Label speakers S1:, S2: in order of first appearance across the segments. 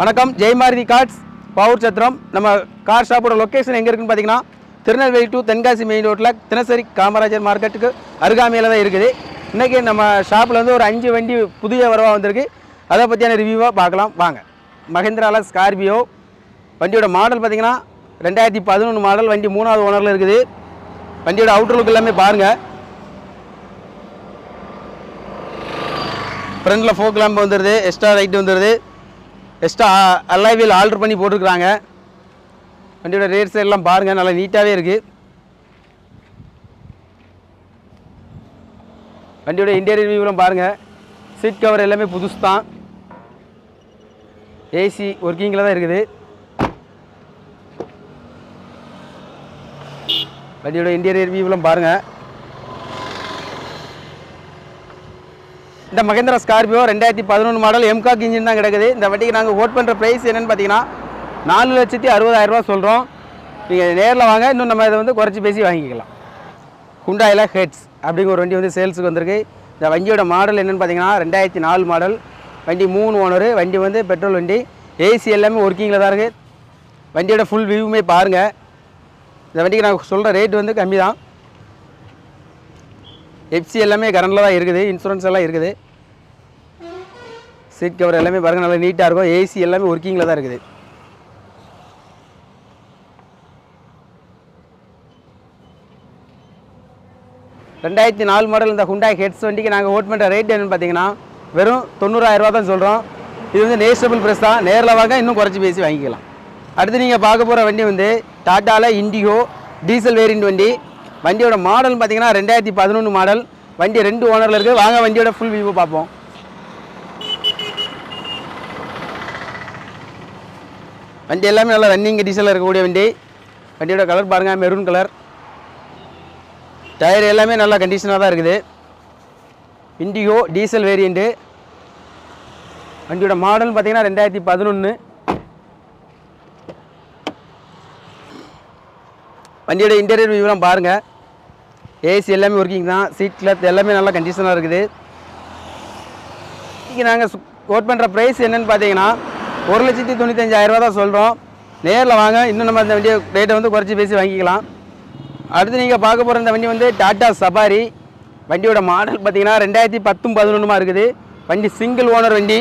S1: வணக்கம். ஜெய் மாருதி கார்ட்ஸ் பவுர் சத்திரம். நம்ம கார் ஷாப்போட லொக்கேஷன் எங்கே இருக்குன்னு பார்த்தீங்கன்னா திருநெல்வேலி டு தென்காசி மெயின் ரோட்டில் தினசரி காமராஜர் மார்க்கெட்டுக்கு அருகாமையில் தான் இருக்குது. இன்றைக்கி நம்ம ஷாப்பில் வந்து ஒரு அஞ்சு வண்டி புதிய வரவாக வந்திருக்கு. அதை பற்றியான ரிவ்யூவாக பார்க்கலாம். வாங்க. மஹிந்திரால ஸ்கார்பியோ வண்டியோட மாடல் பார்த்தீங்கன்னா ரெண்டாயிரத்தி பதினொன்று மாடல் வண்டி மூணாவது ஓனரில் இருக்குது. வண்டியோட அவுட்டர் லுக் எல்லாமே பாருங்கள் ஃப்ரண்டில் ஃபோக் லேம்ப் வந்துடுது எக்ஸ்ட்ரா லைட் வந்துடுது எக்ஸ்ட்ரா அல்லாய்வில் ஆல்ட்ரு பண்ணி போட்டிருக்கிறாங்க. வண்டியோட ரேட்ஸ் எல்லாம் பாருங்கள் நல்லா நீட்டாகவே இருக்குது வண்டியோட இன்டீரியர் வியூலாம் பாருங்கள் சீட் கவர் எல்லாமே புதுசு தான் ஏசி ஒர்க்கிங்கில் தான் இருக்குது. வண்டியோட இன்டீரியர் வியூலாம் பாருங்கள் இந்த மகேந்திரா ஸ்கார்பியோ ரெண்டாயிரத்தி பதினொன்று மாடல் எம்காக் இன்ஜின் தான் கிடக்குது. இந்த வண்டிக்கு நாங்கள் ஓட் பண்ணுற ப்ரைஸ் என்னென்னு பார்த்தீங்கன்னா நாலு லட்சத்தி அறுபதாயிரரூபா சொல்கிறோம் நீங்கள் நேரில் வாங்க இன்னும் நம்ம இதை வந்து குறைச்சி பேசி வாங்கிக்கலாம். குண்டாயில் ஹெட்ஸ் அப்படிங்கிற ஒரு வண்டி வந்து சேல்ஸுக்கு வந்திருக்கு. இந்த வண்டியோட மாடல் என்னென்னு பார்த்தீங்கன்னா ரெண்டாயிரத்தி நாலு மாடல் வண்டி மூணு ஓனரு வண்டி வந்து பெட்ரோல் வண்டி. ஏசி எல்லாமே ஒர்க்கிங்கில் தான் இருக்குது வண்டியோட ஃபுல் வியூவுமே பாருங்கள் இந்த வண்டிக்கு நான் சொல்கிற ரேட் வந்து கம்மி தான் எஃப்சி எல்லாமே கரண்டில் தான் இருக்குது இன்சூரன்ஸ் எல்லாம் இருக்குது. சீட் கவர் எல்லாமே பாருங்கள் நல்லா நீட்டாக இருக்கும். ஏசி எல்லாமே ஒர்க்கிங்கில் தான் இருக்குது. ரெண்டாயிரத்தி நாலு மாடல் இந்த ஹுண்டாய் ஹெட்ஸ் வண்டிக்கு நாங்கள் ஓட் பண்ணுற ரேட் என்னன்னு பார்த்தீங்கன்னா வெறும் தொண்ணூறாயிரரூபா தான் சொல்கிறோம் இது வந்து நேஷனபிள் ப்ரெஸ் தான். நேரில் வாங்க இன்னும் குறைச்சி பேசி வாங்கிக்கலாம். அடுத்து நீங்கள் பார்க்க போகிற வண்டி வந்து டாட்டாவில் இண்டிகோ டீசல் வேரியண்ட் வண்டி. வண்டியோட மாடல் பார்த்தீங்கன்னா ரெண்டாயிரத்தி பதினொன்று மாடல் வண்டி ரெண்டு ஓனரில் இருக்குது வாங்க வண்டியோட ஃபுல் வியூ பார்ப்போம். வண்டி எல்லாமே நல்லா ரன்னிங் கண்டிஷனில் இருக்கக்கூடிய வண்டி. வண்டியோட கலர் பாருங்கள் மெரூன் கலர் டயர் எல்லாமே நல்லா கண்டிஷனாக தான் இருக்குது. இண்டிகோ டீசல் வேரியண்ட்டு வண்டியோட மாடல் பார்த்தீங்கன்னா ரெண்டாயிரத்தி பதினொன்று வண்டியோட இன்டீரியர் வியூலாம் பாருங்கள் ஏசி எல்லாமே ஒர்க்கிங் தான். சீட் கிளாத் எல்லாமே நல்லா கண்டிஷனாக இருக்குது. இன்றைக்கி நாங்கள் கோட் பண்ணுற ப்ரைஸ் என்னென்னு பார்த்தீங்கன்னா ஒரு லட்சத்தி தொண்ணூத்தஞ்சாயிரரூவா தான் சொல்கிறோம் நேரில் வாங்க இன்னும் நம்ம இந்த வண்டியை ரேட்டை வந்து குறைச்சி பேசி வாங்கிக்கலாம். அடுத்து நீங்கள் பார்க்க போகிற இந்த வண்டி வந்து டாட்டா சபாரி வண்டியோட மாடல் பார்த்தீங்கன்னா ரெண்டாயிரத்தி பத்தும் பதினொன்றுமா இருக்குது. வண்டி சிங்கிள் ஓனர் வண்டி.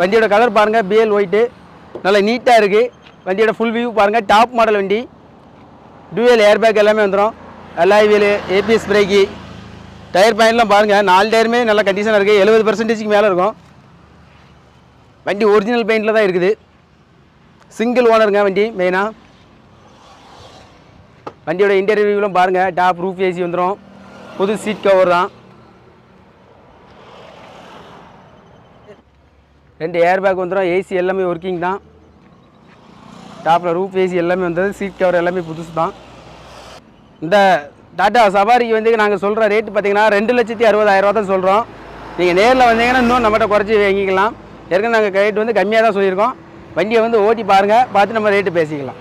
S1: வண்டியோட கலர் பாருங்கள் பிஎல் ஒயிட்டு நல்லா நீட்டாக இருக்குது வண்டியோட ஃபுல் வியூ பாருங்கள் டாப் மாடல் வண்டி. டூயல் ஏர்பேக் எல்லாமே வந்துடும் alloy wheel ABS brake tyre பாயிண்ட்லாம் பாருங்கள் நாலு டயருமே நல்ல கண்டிஷனாக இருக்குது எழுபது பர்சன்டேஜ்க்கு மேலே இருக்கும். வண்டி ஒரிஜினல் பெயிண்டில் தான் இருக்குது. சிங்கிள் ஓனருங்க வண்டி மெயினாக வண்டியோட இன்டீரியர் வியூலாம் பாருங்கள் டாப் ரூஃப் ஏசி வந்துடும் புது சீட் கவர் தான். ரெண்டு ஏர் பேக் வந்துடும் ஏசி எல்லாமே ஒர்க்கிங் தான். டாப்பில் ரூஃப் ஏசி எல்லாமே வந்தது. சீட் கவர் எல்லாமே புதுசு தான். இந்த டாட்டா சவாரிக்கு வந்து நாங்கள் சொல்கிற ரேட்டு பார்த்தீங்கன்னா ரெண்டு லட்சத்தி அறுபதாயிரரூவா தான் சொல்கிறோம் நீங்கள் நேரில் வந்தீங்கன்னா இன்னும் நம்மகிட்ட குறைச்சி வாங்கிக்கலாம். ஏற்கனவே நாங்கள் ரேட் வந்து கம்மியாக தான் சொல்லியிருக்கோம். வண்டியை வந்து ஓட்டி பாருங்கள் பார்த்து நம்ம ரேட்டு பேசிக்கலாம்.